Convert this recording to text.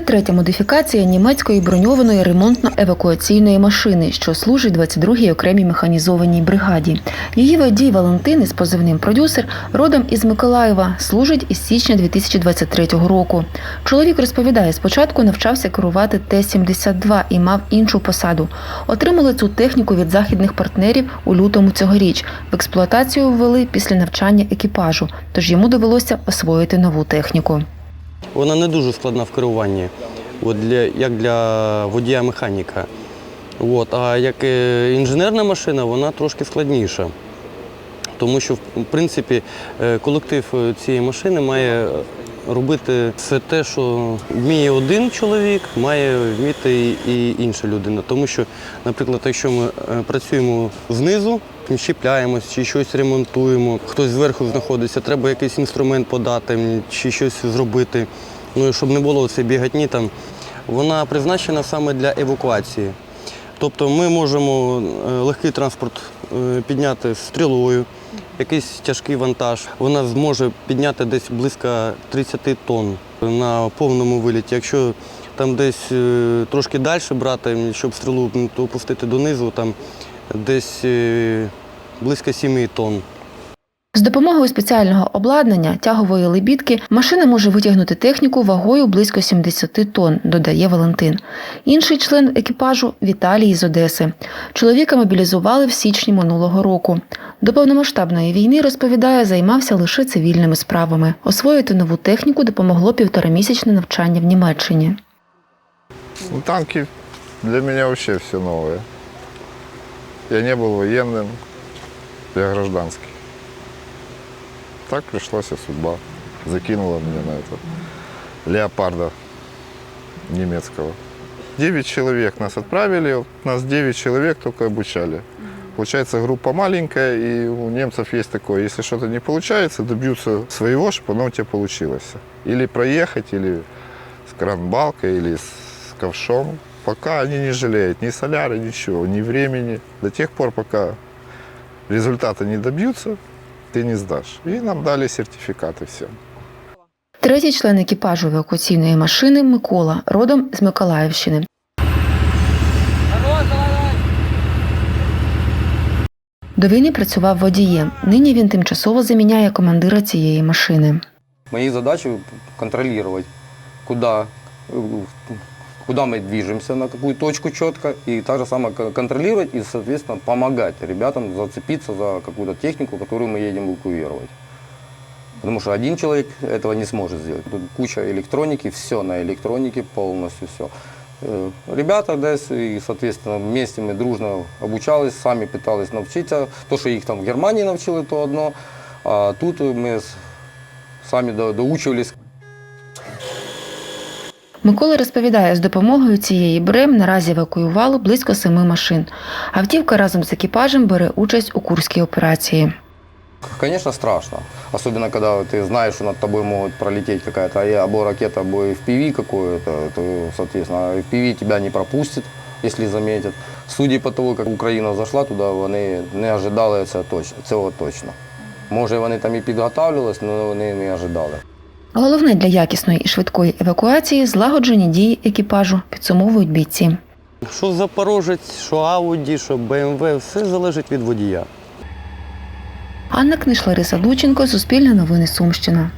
третя модифікація німецької броньованої ремонтно-евакуаційної машини, що служить 22-й окремій механізованій бригаді. Її водій Валентин із позивним продюсер родом із Миколаєва, служить із січня 2023 року. Чоловік розповідає, спочатку навчався керувати Т-72 і мав іншу посаду. Отримали цю техніку від західних партнерів у лютому цьогоріч. В експлуатацію ввели після навчання екіпажу, тож йому довелося освоїти нову техніку. Вона не дуже складна в керуванні, от для, як для водія-механіка. От, а як е, інженерна машина, вона трошки складніша. Тому що, в принципі, е, колектив е, цієї машини має робити все те, що вміє один чоловік, має вміти і інша людина. Тому що, наприклад, якщо ми е, працюємо знизу, щіпляємось чи щось ремонтуємо, хтось зверху знаходиться, треба якийсь інструмент подати чи щось зробити. Ну і щоб не було цієї бігатні там. Вона призначена саме для евакуації. Тобто ми можемо е, легкий транспорт е, підняти стрілою, якийсь тяжкий вантаж. Вона зможе підняти десь близько 30 тонн на повному виліті. Якщо там десь е, трошки далі брати, щоб стрілу опустити донизу, там десь е, близько 7 тонн. З допомогою спеціального обладнання тягової лебідки машина може витягнути техніку вагою близько 70 тонн, додає Валентин. Інший член екіпажу Віталій з Одеси. Чоловіка мобілізували в січні минулого року. До повномасштабної війни, розповідає, займався лише цивільними справами. Освоїти нову техніку допомогло півторамісячне навчання в Німеччині. Ну, танки для меня вообще все новое. Я не был военным, я гражданский. Так пришлась и судьба. Закинула мне на это леопарда немецкого. Девять человек нас отправили, нас девять человек только обучали. Получается, группа маленькая, и у немцев есть такое, если что-то не получается, добьются своего, чтобы оно у тебя получилось. Или проехать, или с кранбалкой, или с ковшом. Пока они не жалеют ни соляра, ничего, ни времени. До тех пор, пока результата не добьются, ты не сдашь. И нам дали сертификат и все. Третій член екіпажу евакуаційної машини Микола, родом з Миколаївщини. До війни працював водієм. Нині він тимчасово заміняє командира цієї машини. Моей задачей контролировать, куда, э, куда мы движемся, на какую точку четко, и так же самое кон- контролировать и, соответственно, помогать ребятам зацепиться за какую-то технику, которую мы едем эвакуировать. Потому что один человек этого не сможет сделать. Тут куча электроники, все на электронике, полностью все. Э, Ребята десь, и, соответственно, вместе мы дружно обучались, сами пытались навчиться. То, что их там в Германии навчили, то одно, а тут мы сами до- доучивались. Микола розповідає, з допомогою цієї БРЕМ наразі евакуювало близько семи машин. Автівка разом з екіпажем бере участь у курській операції. Конечно, страшно. Особенно, когда ты знаешь, что над тобой могут пролететь какая-то або ракета, або FPV какое-то, то, соответственно, FPV тебя не пропустит, если заметят. Судя по тому, як Україна зайшла туди, вони не ожидали цього точно. Може, вони там і підготовлювалися, але вони не ожидали. Головне для якісної і швидкої евакуації злагоджені дії екіпажу, підсумовують бійці. Що Запорожець, що Ауді, що БМВ, все залежить від водія. Анна Книш, Лариса Лученко, Суспільне новини Сумщина.